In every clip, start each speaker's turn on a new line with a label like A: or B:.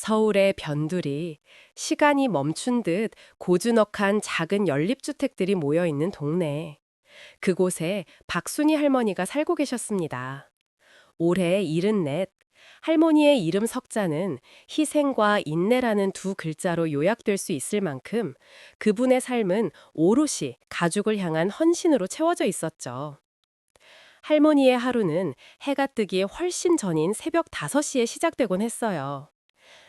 A: 서울의 변두리, 시간이 멈춘 듯 고즈넉한 작은 연립주택들이 모여 있는 동네. 그곳에 박순희 할머니가 살고 계셨습니다. 올해 74, 할머니의 이름 석자는 희생과 인내라는 두 글자로 요약될 수 있을 만큼 그분의 삶은 오롯이 가족을 향한 헌신으로 채워져 있었죠. 할머니의 하루는 해가 뜨기에 훨씬 전인 새벽 5시에 시작되곤 했어요.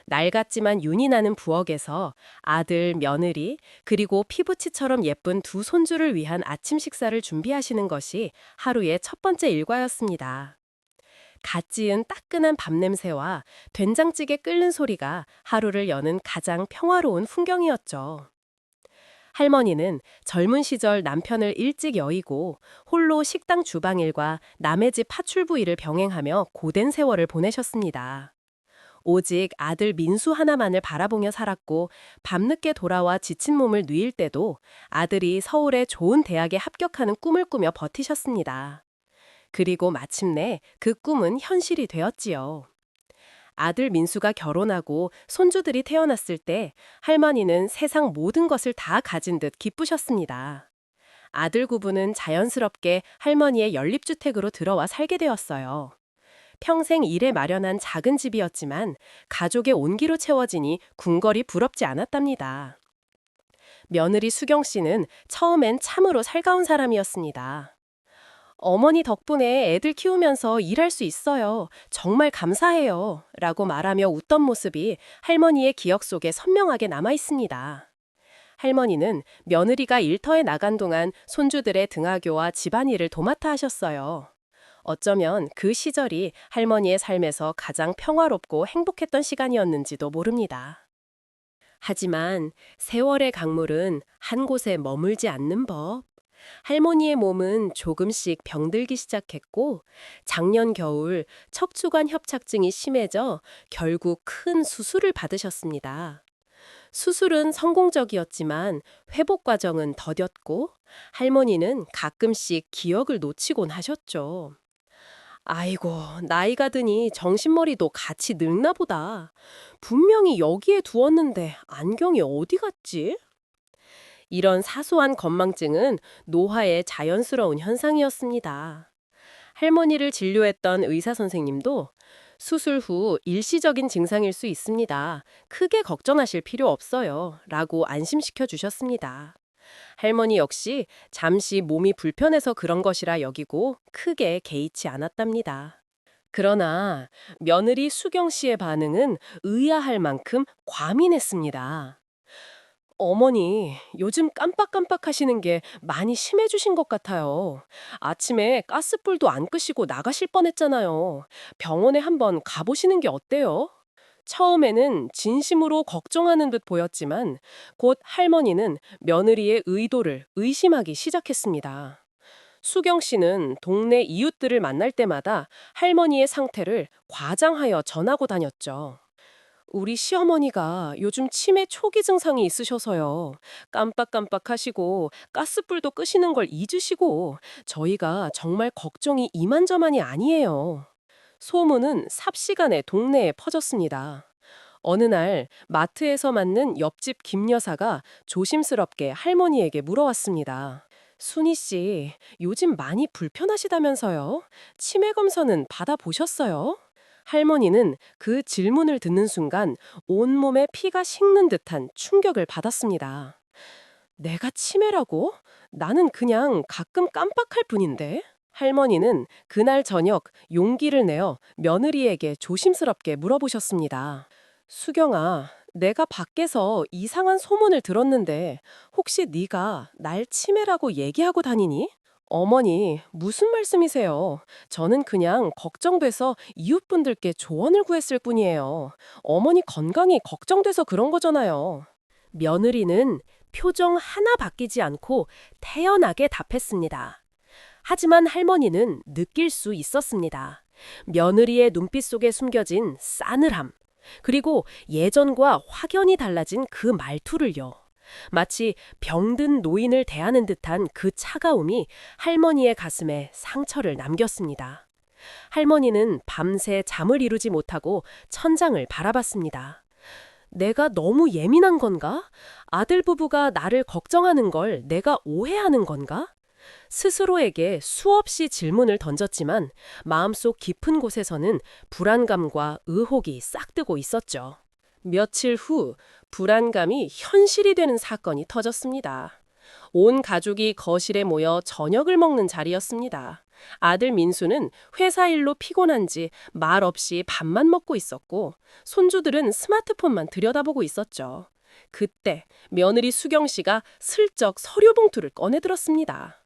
A: 낡았지만 윤이 나는 부엌에서 아들, 며느리, 그리고 피부치처럼 예쁜 두 손주를 위한 아침 식사를 준비하시는 것이 하루의 첫 번째 일과였습니다. 갓 지은 따끈한 밥 냄새와 된장찌개 끓는 소리가 하루를 여는 가장 평화로운 풍경이었죠. 할머니는 젊은 시절 남편을 일찍 여의고 홀로 식당 주방일과 남의 집 파출부 일을 병행하며 고된 세월을 보내셨습니다. 오직 아들 민수 하나만을 바라보며 살았고 밤늦게 돌아와 지친 몸을 누일 때도 아들이 서울의 좋은 대학에 합격하는 꿈을 꾸며 버티셨습니다. 그리고 마침내 그 꿈은 현실이 되었지요. 아들 민수가 결혼하고 손주들이 태어났을 때 할머니는 세상 모든 것을 다 가진 듯 기쁘셨습니다. 아들 구부는 자연스럽게 할머니의 연립주택으로 들어와 살게 되었어요. 평생 일에 마련한 작은 집이었지만 가족의 온기로 채워지니 궁궐이 부럽지 않았답니다. 며느리 수경 씨는 처음엔 참으로 살가운 사람이었습니다. 어머니 덕분에 애들 키우면서 일할 수 있어요. 정말 감사해요. 라고 말하며 웃던 모습이 할머니의 기억 속에 선명하게 남아 있습니다. 할머니는 며느리가 일터에 나간 동안 손주들의 등하교와 집안일을 도맡아 하셨어요. 어쩌면 그 시절이 할머니의 삶에서 가장 평화롭고 행복했던 시간이었는지도 모릅니다. 하지만 세월의 강물은 한 곳에 머물지 않는 법. 할머니의 몸은 조금씩 병들기 시작했고 작년 겨울 척추관 협착증이 심해져 결국 큰 수술을 받으셨습니다. 수술은 성공적이었지만 회복 과정은 더뎠고 할머니는 가끔씩 기억을 놓치곤 하셨죠. 아이고, 나이가 드니 정신머리도 같이 늙나 보다. 분명히 여기에 두었는데 안경이 어디 갔지? 이런 사소한 건망증은 노화의 자연스러운 현상이었습니다. 할머니를 진료했던 의사 선생님도 수술 후 일시적인 증상일 수 있습니다. 크게 걱정하실 필요 없어요. 라고 안심시켜 주셨습니다. 할머니 역시 잠시 몸이 불편해서 그런 것이라 여기고 크게 개의치 않았답니다. 그러나 며느리 수경 씨의 반응은 의아할 만큼 과민했습니다. 어머니, 요즘 깜빡깜빡 하시는 게 많이 심해주신 것 같아요. 아침에 가스불도 안 끄시고 나가실 뻔했잖아요. 병원에 한번 가보시는 게 어때요? 처음에는 진심으로 걱정하는 듯 보였지만 곧 할머니는 며느리의 의도를 의심하기 시작했습니다. 수경 씨는 동네 이웃들을 만날 때마다 할머니의 상태를 과장하여 전하고 다녔죠. 우리 시어머니가 요즘 치매 초기 증상이 있으셔서요. 깜빡깜빡 하시고 가스불도 끄시는 걸 잊으시고 저희가 정말 걱정이 이만저만이 아니에요. 소문은 삽시간에 동네에 퍼졌습니다. 어느 날 마트에서 맞는 옆집 김 여사가 조심스럽게 할머니에게 물어왔습니다. 순희 씨, 요즘 많이 불편하시다면서요? 치매 검사는 받아보셨어요? 할머니는 그 질문을 듣는 순간 온몸에 피가 식는 듯한 충격을 받았습니다. 내가 치매라고? 나는 그냥 가끔 깜빡할 뿐인데? 할머니는 그날 저녁 용기를 내어 며느리에게 조심스럽게 물어보셨습니다. 수경아, 내가 밖에서 이상한 소문을 들었는데 혹시 네가 날 치매라고 얘기하고 다니니? 어머니, 무슨 말씀이세요? 저는 그냥 걱정돼서 이웃분들께 조언을 구했을 뿐이에요. 어머니 건강이 걱정돼서 그런 거잖아요. 며느리는 표정 하나 바뀌지 않고 태연하게 답했습니다. 하지만 할머니는 느낄 수 있었습니다. 며느리의 눈빛 속에 숨겨진 싸늘함, 그리고 예전과 확연히 달라진 그 말투를요. 마치 병든 노인을 대하는 듯한 그 차가움이 할머니의 가슴에 상처를 남겼습니다. 할머니는 밤새 잠을 이루지 못하고 천장을 바라봤습니다. 내가 너무 예민한 건가? 아들 부부가 나를 걱정하는 걸 내가 오해하는 건가? 스스로에게 수없이 질문을 던졌지만 마음속 깊은 곳에서는 불안감과 의혹이 싹뜨고 있었죠. 며칠 후 불안감이 현실이 되는 사건이 터졌습니다. 온 가족이 거실에 모여 저녁을 먹는 자리였습니다. 아들 민수는 회사 일로 피곤한지 말 없이 밥만 먹고 있었고 손주들은 스마트폰만 들여다보고 있었죠. 그때 며느리 수경 씨가 슬쩍 서류 봉투를 꺼내 들었습니다.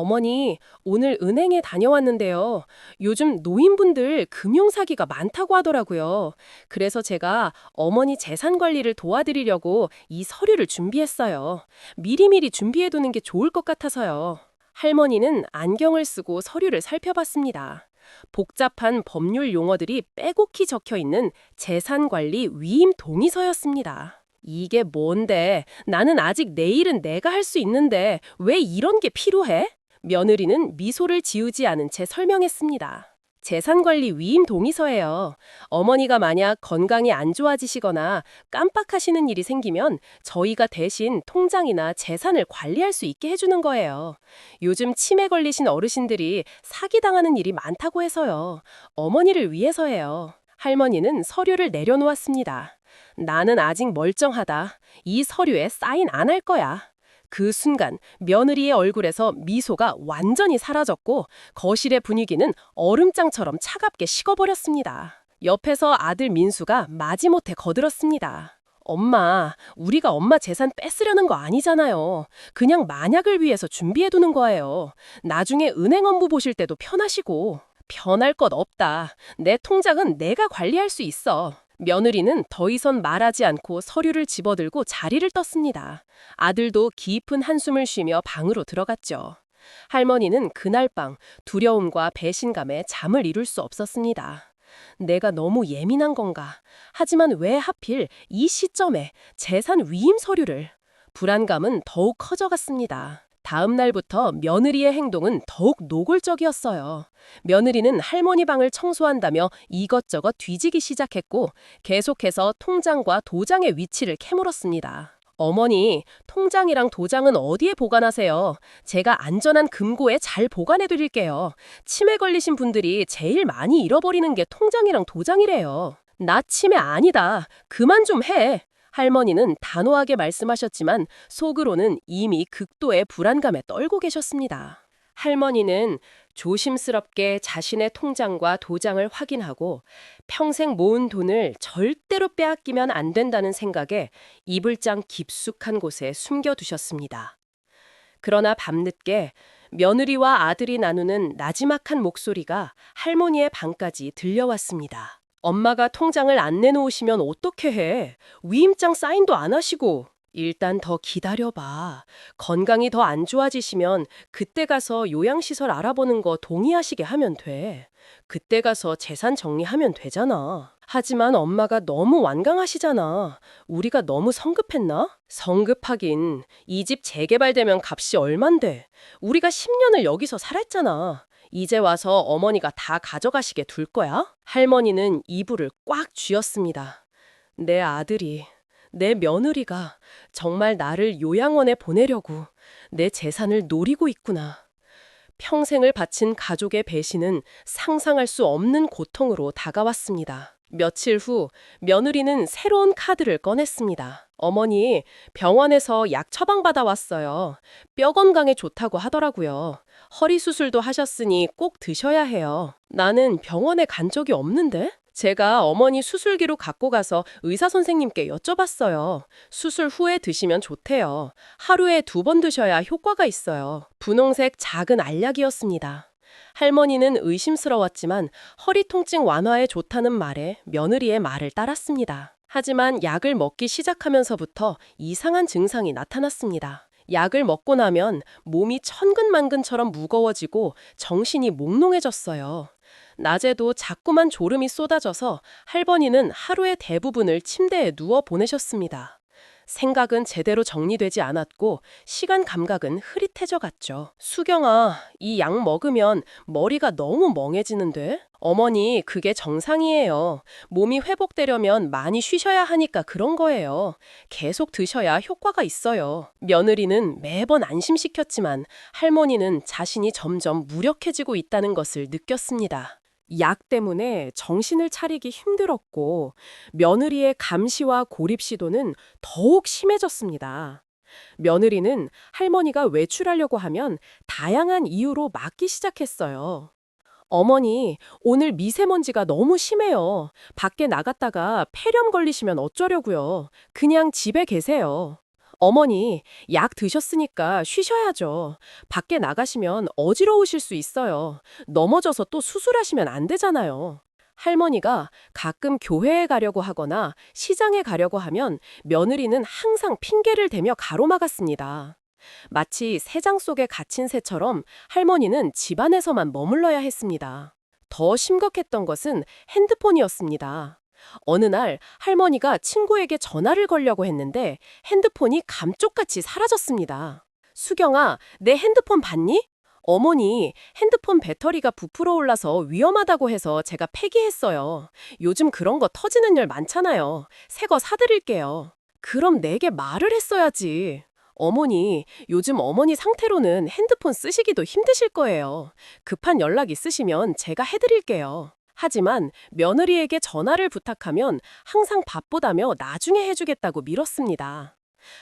A: 어머니, 오늘 은행에 다녀왔는데요. 요즘 노인분들 금융 사기가 많다고 하더라고요. 그래서 제가 어머니 재산 관리를 도와드리려고 이 서류를 준비했어요. 미리미리 준비해두는 게 좋을 것 같아서요. 할머니는 안경을 쓰고 서류를 살펴봤습니다. 복잡한 법률 용어들이 빼곡히 적혀 있는 재산관리 위임 동의서였습니다. 이게 뭔데? 나는 아직 내 일은 내가 할 수 있는데 왜 이런 게 필요해? 며느리는 미소를 지우지 않은 채 설명했습니다. 재산관리 위임 동의서예요. 어머니가 만약 건강이 안 좋아지시거나 깜빡하시는 일이 생기면 저희가 대신 통장이나 재산을 관리할 수 있게 해주는 거예요. 요즘 치매 걸리신 어르신들이 사기당하는 일이 많다고 해서요. 어머니를 위해서예요. 할머니는 서류를 내려놓았습니다. 나는 아직 멀쩡하다. 이 서류에 사인 안 할 거야. 그 순간 며느리의 얼굴에서 미소가 완전히 사라졌고 거실의 분위기는 얼음장처럼 차갑게 식어버렸습니다. 옆에서 아들 민수가 마지못해 거들었습니다. 엄마, 우리가 엄마 재산 뺏으려는 거 아니잖아요. 그냥 만약을 위해서 준비해두는 거예요. 나중에 은행 업무 보실 때도 편하시고. 편할 것 없다. 내 통장은 내가 관리할 수 있어. 며느리는 더 이상 말하지 않고 서류를 집어들고 자리를 떴습니다. 아들도 깊은 한숨을 쉬며 방으로 들어갔죠. 할머니는 그날 밤 두려움과 배신감에 잠을 이룰 수 없었습니다. 내가 너무 예민한 건가? 하지만 왜 하필 이 시점에 재산 위임 서류를? 불안감은 더욱 커져갔습니다. 다음 날부터 며느리의 행동은 더욱 노골적이었어요. 며느리는 할머니 방을 청소한다며 이것저것 뒤지기 시작했고 계속해서 통장과 도장의 위치를 캐물었습니다. 어머니, 통장이랑 도장은 어디에 보관하세요? 제가 안전한 금고에 잘 보관해 드릴게요. 치매 걸리신 분들이 제일 많이 잃어버리는 게 통장이랑 도장이래요. 나 치매 아니다. 그만 좀 해. 할머니는 단호하게 말씀하셨지만 속으로는 이미 극도의 불안감에 떨고 계셨습니다. 할머니는 조심스럽게 자신의 통장과 도장을 확인하고 평생 모은 돈을 절대로 빼앗기면 안 된다는 생각에 이불장 깊숙한 곳에 숨겨두셨습니다. 그러나 밤늦게 며느리와 아들이 나누는 나지막한 목소리가 할머니의 방까지 들려왔습니다. 엄마가 통장을 안 내놓으시면 어떻게 해? 위임장 사인도 안 하시고. 일단 더 기다려봐. 건강이 더 안 좋아지시면 그때 가서 요양시설 알아보는 거 동의하시게 하면 돼. 그때 가서 재산 정리하면 되잖아. 하지만 엄마가 너무 완강하시잖아. 우리가 너무 성급했나? 성급하긴. 이 집 재개발되면 값이 얼만데. 우리가 10년을 여기서 살았잖아. 이제 와서 어머니가 다 가져가시게 둘 거야? 할머니는 이불을 꽉 쥐었습니다. 내 아들이, 내 며느리가 정말 나를 요양원에 보내려고 내 재산을 노리고 있구나. 평생을 바친 가족의 배신은 상상할 수 없는 고통으로 다가왔습니다. 며칠 후 며느리는 새로운 카드를 꺼냈습니다. 어머니, 병원에서 약 처방받아 왔어요. 뼈 건강에 좋다고 하더라고요. 허리 수술도 하셨으니 꼭 드셔야 해요. 나는 병원에 간 적이 없는데? 제가 어머니 수술기로 갖고 가서 의사 선생님께 여쭤봤어요. 수술 후에 드시면 좋대요. 하루에 두 번 드셔야 효과가 있어요. 분홍색 작은 알약이었습니다. 할머니는 의심스러웠지만 허리 통증 완화에 좋다는 말에 며느리의 말을 따랐습니다. 하지만 약을 먹기 시작하면서부터 이상한 증상이 나타났습니다. 약을 먹고 나면 몸이 천근만근처럼 무거워지고 정신이 몽롱해졌어요. 낮에도 자꾸만 졸음이 쏟아져서 할머니는 하루의 대부분을 침대에 누워 보내셨습니다. 생각은 제대로 정리되지 않았고 시간 감각은 흐릿해져 갔죠. 수경아, 이 약 먹으면 머리가 너무 멍해지는데? 어머니, 그게 정상이에요. 몸이 회복되려면 많이 쉬셔야 하니까 그런 거예요. 계속 드셔야 효과가 있어요. 며느리는 매번 안심시켰지만 할머니는 자신이 점점 무력해지고 있다는 것을 느꼈습니다. 약 때문에 정신을 차리기 힘들었고 며느리의 감시와 고립 시도는 더욱 심해졌습니다. 며느리는 할머니가 외출하려고 하면 다양한 이유로 막기 시작했어요. 어머니, 오늘 미세먼지가 너무 심해요. 밖에 나갔다가 폐렴 걸리시면 어쩌려고요. 그냥 집에 계세요. 어머니, 약 드셨으니까 쉬셔야죠. 밖에 나가시면 어지러우실 수 있어요. 넘어져서 또 수술하시면 안 되잖아요. 할머니가 가끔 교회에 가려고 하거나 시장에 가려고 하면 며느리는 항상 핑계를 대며 가로막았습니다. 마치 새장 속에 갇힌 새처럼 할머니는 집안에서만 머물러야 했습니다. 더 심각했던 것은 핸드폰이었습니다. 어느 날 할머니가 친구에게 전화를 걸려고 했는데 핸드폰이 감쪽같이 사라졌습니다. 수경아, 내 핸드폰 봤니? 어머니, 핸드폰 배터리가 부풀어 올라서 위험하다고 해서 제가 폐기했어요. 요즘 그런 거 터지는 일 많잖아요. 새 거 사드릴게요. 그럼 내게 말을 했어야지. 어머니, 요즘 어머니 상태로는 핸드폰 쓰시기도 힘드실 거예요. 급한 연락 있으시면 제가 해드릴게요. 하지만 며느리에게 전화를 부탁하면 항상 바쁘다며 나중에 해주겠다고 미뤘습니다.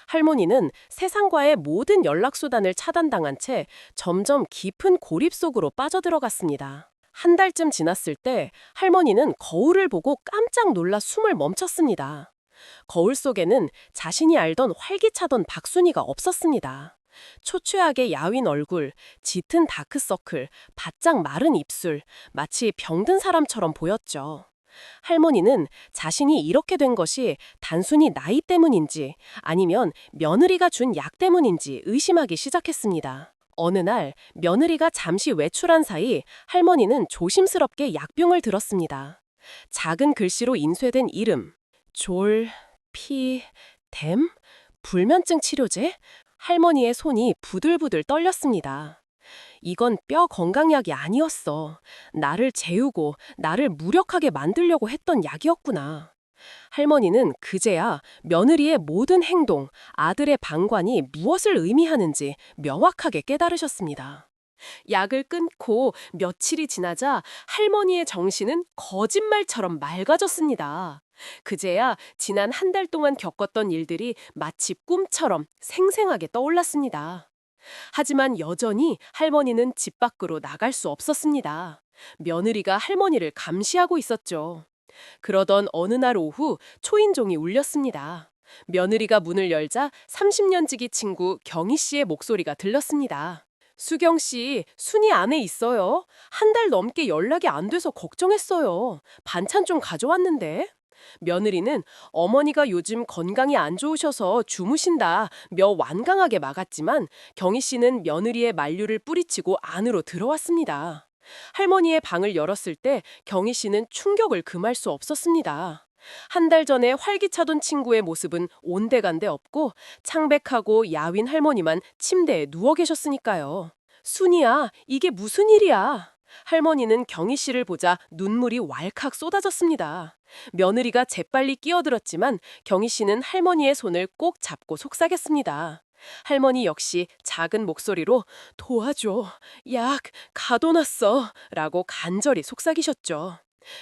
A: 할머니는 세상과의 모든 연락수단을 차단당한 채 점점 깊은 고립 속으로 빠져들어갔습니다. 한 달쯤 지났을 때 할머니는 거울을 보고 깜짝 놀라 숨을 멈췄습니다. 거울 속에는 자신이 알던 활기차던 박순이가 없었습니다. 초췌하게 야윈 얼굴, 짙은 다크서클, 바짝 마른 입술, 마치 병든 사람처럼 보였죠. 할머니는 자신이 이렇게 된 것이 단순히 나이 때문인지 아니면 며느리가 준 약 때문인지 의심하기 시작했습니다. 어느 날 며느리가 잠시 외출한 사이 할머니는 조심스럽게 약병을 들었습니다. 작은 글씨로 인쇄된 이름, 졸, 피, 댐, 불면증 치료제? 할머니의 손이 부들부들 떨렸습니다. 이건 뼈 건강약이 아니었어. 나를 재우고 나를 무력하게 만들려고 했던 약이었구나. 할머니는 그제야 며느리의 모든 행동, 아들의 방관이 무엇을 의미하는지 명확하게 깨달으셨습니다. 약을 끊고 며칠이 지나자 할머니의 정신은 거짓말처럼 맑아졌습니다. 그제야 지난 한 달 동안 겪었던 일들이 마치 꿈처럼 생생하게 떠올랐습니다. 하지만 여전히 할머니는 집 밖으로 나갈 수 없었습니다. 며느리가 할머니를 감시하고 있었죠. 그러던 어느 날 오후 초인종이 울렸습니다. 며느리가 문을 열자 30년 지기 친구 경희 씨의 목소리가 들렸습니다. 수경 씨, 순이 안에 있어요. 한 달 넘게 연락이 안 돼서 걱정했어요. 반찬 좀 가져왔는데. 며느리는 어머니가 요즘 건강이 안 좋으셔서 주무신다 며 완강하게 막았지만 경희 씨는 며느리의 만류를 뿌리치고 안으로 들어왔습니다. 할머니의 방을 열었을 때 경희 씨는 충격을 금할 수 없었습니다. 한 달 전에 활기차던 친구의 모습은 온데간데 없고 창백하고 야윈 할머니만 침대에 누워 계셨으니까요. 순이야, 이게 무슨 일이야? 할머니는 경희 씨를 보자 눈물이 왈칵 쏟아졌습니다. 며느리가 재빨리 끼어들었지만 경희 씨는 할머니의 손을 꼭 잡고 속삭였습니다. 할머니 역시 작은 목소리로 도와줘, 약 가둬놨어 라고 간절히 속삭이셨죠.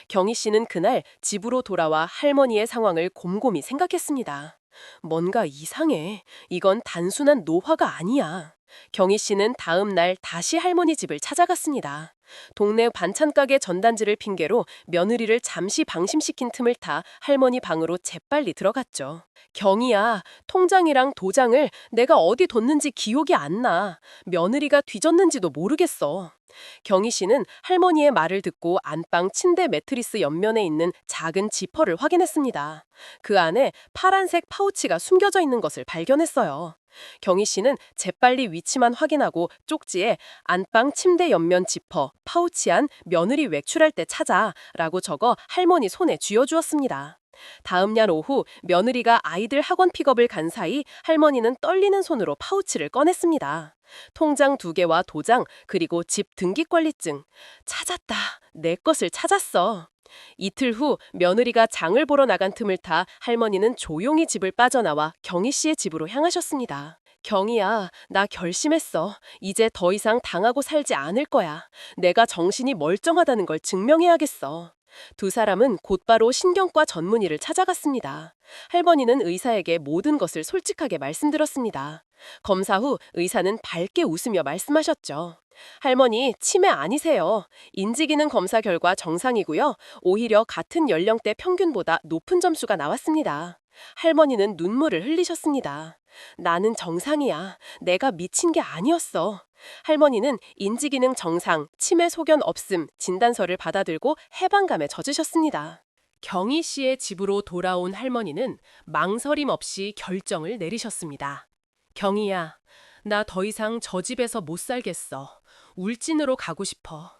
A: 경희 씨는 그날 집으로 돌아와 할머니의 상황을 곰곰이 생각했습니다. 뭔가 이상해. 이건 단순한 노화가 아니야. 경희 씨는 다음 날 다시 할머니 집을 찾아갔습니다. 동네 반찬가게 전단지를 핑계로 며느리를 잠시 방심시킨 틈을 타 할머니 방으로 재빨리 들어갔죠. 경희야, 통장이랑 도장을 내가 어디 뒀는지 기억이 안 나. 며느리가 뒤졌는지도 모르겠어. 경희 씨는 할머니의 말을 듣고 안방 침대 매트리스 옆면에 있는 작은 지퍼를 확인했습니다. 그 안에 파란색 파우치가 숨겨져 있는 것을 발견했어요. 경희 씨는 재빨리 위치만 확인하고 쪽지에 안방 침대 옆면 지퍼, 파우치 안 며느리 외출할 때 찾아 라고 적어 할머니 손에 쥐어주었습니다. 다음 날 오후 며느리가 아이들 학원 픽업을 간 사이 할머니는 떨리는 손으로 파우치를 꺼냈습니다. 통장 두 개와 도장, 그리고 집 등기권리증. 찾았다. 내 것을 찾았어. 이틀 후 며느리가 장을 보러 나간 틈을 타 할머니는 조용히 집을 빠져나와 경희 씨의 집으로 향하셨습니다. 경희야, 나 결심했어. 이제 더 이상 당하고 살지 않을 거야. 내가 정신이 멀쩡하다는 걸 증명해야겠어. 두 사람은 곧바로 신경과 전문의를 찾아갔습니다. 할머니는 의사에게 모든 것을 솔직하게 말씀드렸습니다. 검사 후 의사는 밝게 웃으며 말씀하셨죠. 할머니, 치매 아니세요. 인지기능 검사 결과 정상이고요. 오히려 같은 연령대 평균보다 높은 점수가 나왔습니다. 할머니는 눈물을 흘리셨습니다. 나는 정상이야. 내가 미친 게 아니었어. 할머니는 인지기능 정상, 치매 소견 없음 진단서를 받아들고 해방감에 젖으셨습니다. 경희 씨의 집으로 돌아온 할머니는 망설임 없이 결정을 내리셨습니다. 경희야, 나 더 이상 저 집에서 못 살겠어. 울진으로 가고 싶어.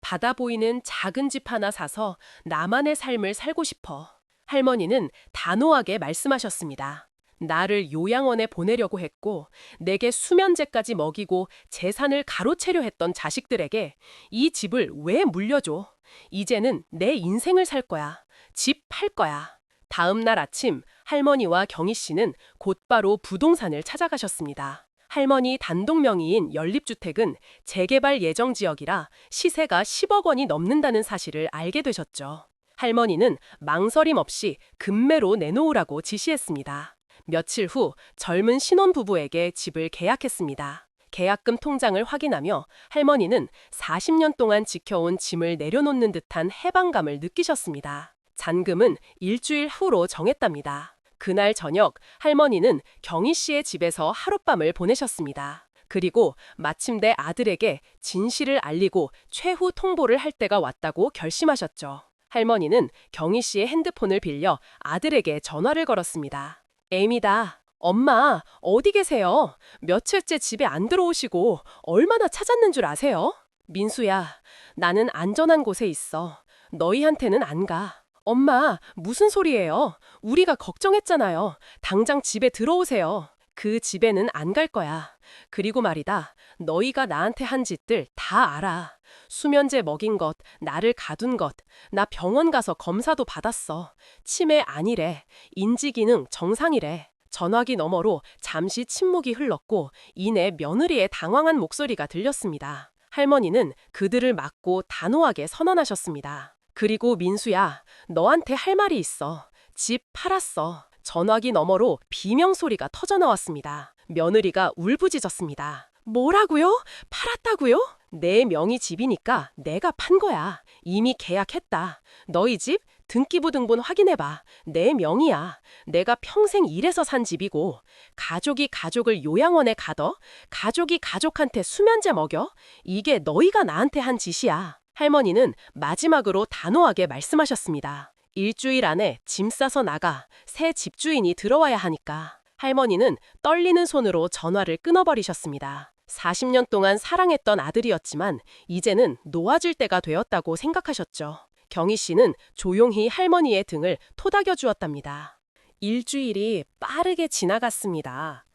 A: 바다 보이는 작은 집 하나 사서 나만의 삶을 살고 싶어. 할머니는 단호하게 말씀하셨습니다. 나를 요양원에 보내려고 했고 내게 수면제까지 먹이고 재산을 가로채려 했던 자식들에게 이 집을 왜 물려줘? 이제는 내 인생을 살 거야. 집 팔 거야. 다음 날 아침 할머니와 경희 씨는 곧바로 부동산을 찾아가셨습니다. 할머니 단독 명의인 연립주택은 재개발 예정 지역이라 시세가 10억 원이 넘는다는 사실을 알게 되셨죠. 할머니는 망설임 없이 금매로 내놓으라고 지시했습니다. 며칠 후 젊은 신혼부부에게 집을 계약했습니다. 계약금 통장을 확인하며 할머니는 40년 동안 지켜온 짐을 내려놓는 듯한 해방감을 느끼셨습니다. 잔금은 일주일 후로 정했답니다. 그날 저녁 할머니는 경희 씨의 집에서 하룻밤을 보내셨습니다. 그리고 마침내 아들에게 진실을 알리고 최후 통보를 할 때가 왔다고 결심하셨죠. 할머니는 경희 씨의 핸드폰을 빌려 아들에게 전화를 걸었습니다. 에이미다. 엄마, 어디 계세요? 며칠째 집에 안 들어오시고 얼마나 찾았는 줄 아세요? 민수야, 나는 안전한 곳에 있어. 너희한테는 안 가. 엄마, 무슨 소리예요? 우리가 걱정했잖아요. 당장 집에 들어오세요. 그 집에는 안 갈 거야. 그리고 말이다. 너희가 나한테 한 짓들 다 알아. 수면제 먹인 것, 나를 가둔 것, 나 병원 가서 검사도 받았어. 치매 아니래. 인지기능 정상이래. 전화기 너머로 잠시 침묵이 흘렀고 이내 며느리의 당황한 목소리가 들렸습니다. 할머니는 그들을 막고 단호하게 선언하셨습니다. 그리고 민수야, 너한테 할 말이 있어. 집 팔았어. 전화기 너머로 비명 소리가 터져 나왔습니다. 며느리가 울부짖었습니다. 뭐라고요? 팔았다고요? 내 명의 집이니까 내가 판 거야. 이미 계약했다. 너희 집 등기부 등본 확인해봐. 내 명의야. 내가 평생 일해서 산 집이고 가족이 가족을 요양원에 가둬? 가족이 가족한테 수면제 먹여? 이게 너희가 나한테 한 짓이야. 할머니는 마지막으로 단호하게 말씀하셨습니다. 일주일 안에 짐 싸서 나가 새 집주인이 들어와야 하니까. 할머니는 떨리는 손으로 전화를 끊어버리셨습니다. 40년 동안 사랑했던 아들이었지만 이제는 놓아줄 때가 되었다고 생각하셨죠. 경희 씨는 조용히 할머니의 등을 토닥여 주었답니다. 일주일이 빠르게 지나갔습니다.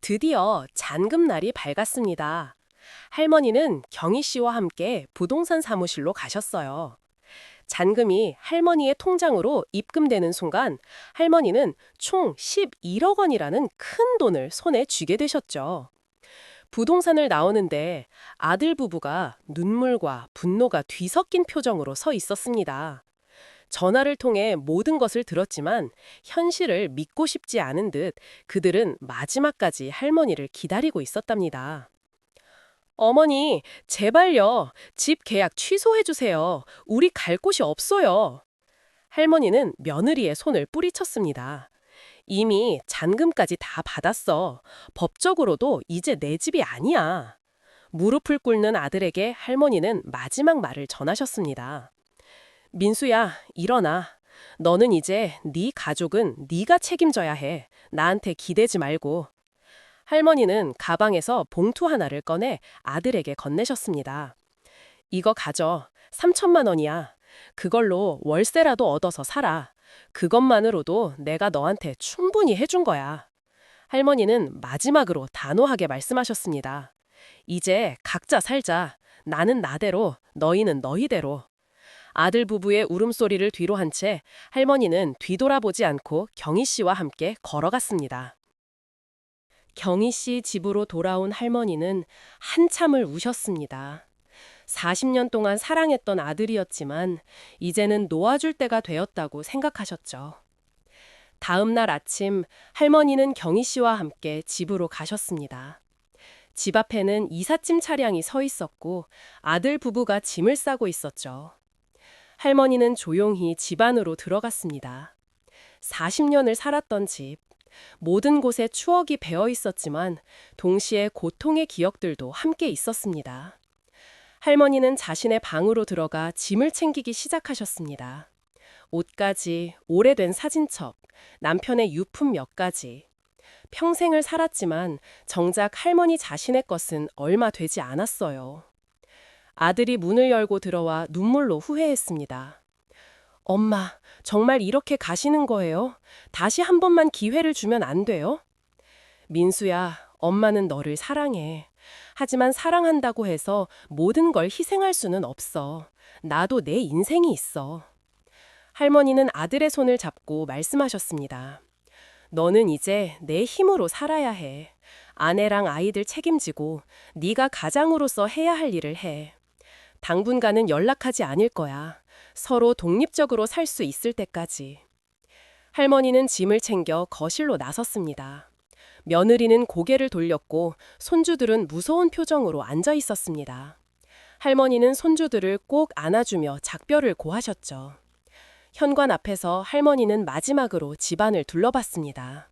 A: 드디어 잔금날이 밝았습니다. 할머니는 경희 씨와 함께 부동산 사무실로 가셨어요. 잔금이 할머니의 통장으로 입금되는 순간 할머니는 총 11억 원이라는 큰 돈을 손에 쥐게 되셨죠. 부동산을 나오는데 아들 부부가 눈물과 분노가 뒤섞인 표정으로 서 있었습니다. 전화를 통해 모든 것을 들었지만 현실을 믿고 싶지 않은 듯 그들은 마지막까지 할머니를 기다리고 있었답니다. 어머니, 제발요. 집 계약 취소해주세요. 우리 갈 곳이 없어요. 할머니는 며느리의 손을 뿌리쳤습니다. 이미 잔금까지 다 받았어. 법적으로도 이제 내 집이 아니야. 무릎을 꿇는 아들에게 할머니는 마지막 말을 전하셨습니다. 민수야, 일어나. 너는 이제 네 가족은 네가 책임져야 해. 나한테 기대지 말고. 할머니는 가방에서 봉투 하나를 꺼내 아들에게 건네셨습니다. 이거 가져. 3천만 원이야. 그걸로 월세라도 얻어서 살아. 그것만으로도 내가 너한테 충분히 해준 거야. 할머니는 마지막으로 단호하게 말씀하셨습니다. 이제 각자 살자. 나는 나대로, 너희는 너희대로. 아들 부부의 울음소리를 뒤로 한 채 할머니는 뒤돌아보지 않고 경희 씨와 함께 걸어갔습니다. 경희 씨 집으로 돌아온 할머니는 한참을 우셨습니다. 40년 동안 사랑했던 아들이었지만 이제는 놓아줄 때가 되었다고 생각하셨죠. 다음 날 아침 할머니는 경희 씨와 함께 집으로 가셨습니다. 집 앞에는 이삿짐 차량이 서 있었고 아들 부부가 짐을 싸고 있었죠. 할머니는 조용히 집 안으로 들어갔습니다. 40년을 살았던 집. 모든 곳에 추억이 배어 있었지만 동시에 고통의 기억들도 함께 있었습니다. 할머니는 자신의 방으로 들어가 짐을 챙기기 시작하셨습니다. 옷가지, 오래된 사진첩, 남편의 유품 몇 가지. 평생을 살았지만 정작 할머니 자신의 것은 얼마 되지 않았어요. 아들이 문을 열고 들어와 눈물로 후회했습니다. 엄마, 정말 이렇게 가시는 거예요? 다시 한 번만 기회를 주면 안 돼요? 민수야, 엄마는 너를 사랑해. 하지만 사랑한다고 해서 모든 걸 희생할 수는 없어. 나도 내 인생이 있어. 할머니는 아들의 손을 잡고 말씀하셨습니다. 너는 이제 내 힘으로 살아야 해. 아내랑 아이들 책임지고 네가 가장으로서 해야 할 일을 해. 당분간은 연락하지 않을 거야. 서로 독립적으로 살 수 있을 때까지. 할머니는 짐을 챙겨 거실로 나섰습니다. 며느리는 고개를 돌렸고 손주들은 무서운 표정으로 앉아 있었습니다. 할머니는 손주들을 꼭 안아주며 작별을 고하셨죠. 현관 앞에서 할머니는 마지막으로 집안을 둘러봤습니다.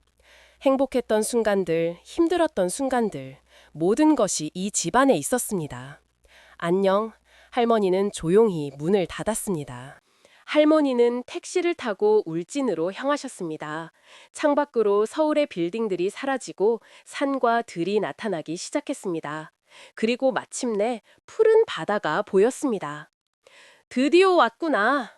A: 행복했던 순간들, 힘들었던 순간들, 모든 것이 이 집안에 있었습니다. 안녕. 할머니는 조용히 문을 닫았습니다. 할머니는 택시를 타고 울진으로 향하셨습니다. 창밖으로 서울의 빌딩들이 사라지고 산과 들이 나타나기 시작했습니다. 그리고 마침내 푸른 바다가 보였습니다. 드디어 왔구나.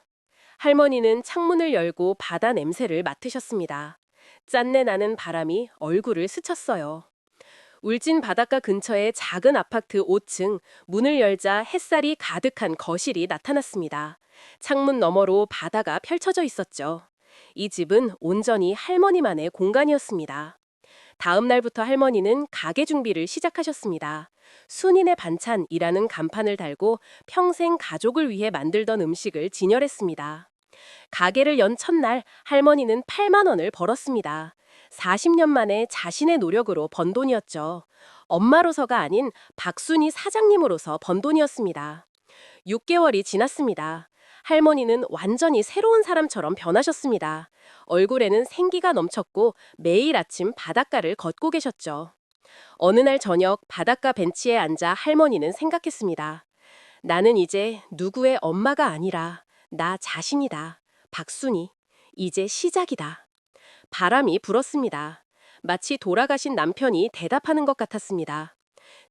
A: 할머니는 창문을 열고 바다 냄새를 맡으셨습니다. 짠내 나는 바람이 얼굴을 스쳤어요. 울진 바닷가 근처의 작은 아파트 5층 문을 열자 햇살이 가득한 거실이 나타났습니다. 창문 너머로 바다가 펼쳐져 있었죠. 이 집은 온전히 할머니만의 공간이었습니다. 다음 날부터 할머니는 가게 준비를 시작하셨습니다. 순인의 반찬이라는 간판을 달고 평생 가족을 위해 만들던 음식을 진열했습니다. 가게를 연 첫날 할머니는 8만 원을 벌었습니다. 40년 만에 자신의 노력으로 번 돈이었죠. 엄마로서가 아닌 박순희 사장님으로서 번 돈이었습니다. 6개월이 지났습니다. 할머니는 완전히 새로운 사람처럼 변하셨습니다. 얼굴에는 생기가 넘쳤고 매일 아침 바닷가를 걷고 계셨죠. 어느 날 저녁 바닷가 벤치에 앉아 할머니는 생각했습니다. 나는 이제 누구의 엄마가 아니라 나 자신이다. 박순희. 이제 시작이다. 바람이 불었습니다. 마치 돌아가신 남편이 대답하는 것 같았습니다.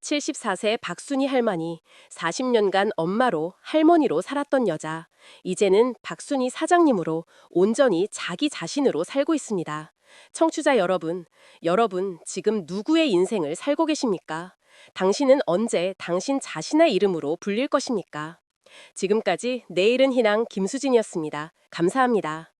A: 74세 박순희 할머니, 40년간 엄마로 할머니로 살았던 여자, 이제는 박순희 사장님으로 온전히 자기 자신으로 살고 있습니다. 청취자 여러분, 여러분 지금 누구의 인생을 살고 계십니까? 당신은 언제 당신 자신의 이름으로 불릴 것입니까? 지금까지 내일은 희망 김수진이었습니다. 감사합니다.